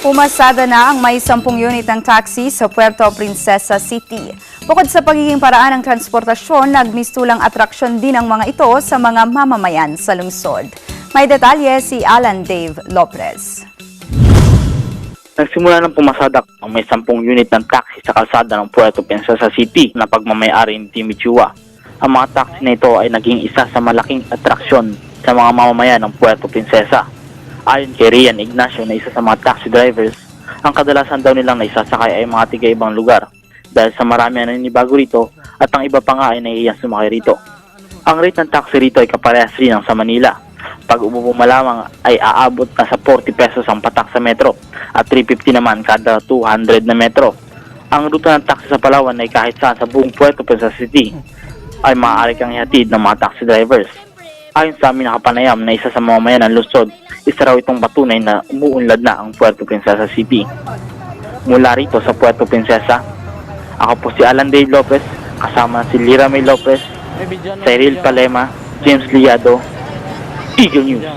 Pumasada na ang may 10 unit ng taxi sa Puerto Princesa City. Bukod sa pagiging paraan ng transportasyon, nagmistulang atraksyon din ang mga ito sa mga mamamayan sa lungsod. May detalye si Alan Dave Lopez. Nagsimula ng pumasadak ang may 10 unit ng taxi sa kalsada ng Puerto Princesa City na pagmamayari ni Timmy. Ang mga taxi na ito ay naging isa sa malaking atraksyon sa mga mamamayan ng Puerto Princesa. Ayon kay Rian Ignacio na isa sa mga taxi drivers, ang kadalasan daw nilang naisasakay ay mga tiga-ibang lugar dahil sa marami na nanibago rito at ang iba pa nga ay nahihiyang sumakay rito. Ang rate ng taxi rito ay kaparehas rin ng sa Manila. Pag umupo malamang ay aabot na sa 40 pesos ang patak sa metro at 350 naman kada 200 na metro. Ang ruta ng taxi sa Palawan ay kahit saan sa buong Puerto Princesa City ay maaari kang ihatid ng mga taxi drivers. Ayon sa amin nakapanayam na isa sa mamamayan ng Luzon, isa raw itong patunay na umuunlad na ang Puerto Princesa City. Mula rito sa Puerto Princesa, ako po si Alan Day Lopez, kasama si Lira May Lopez, Cyril Palema, James Liado, Eagle News.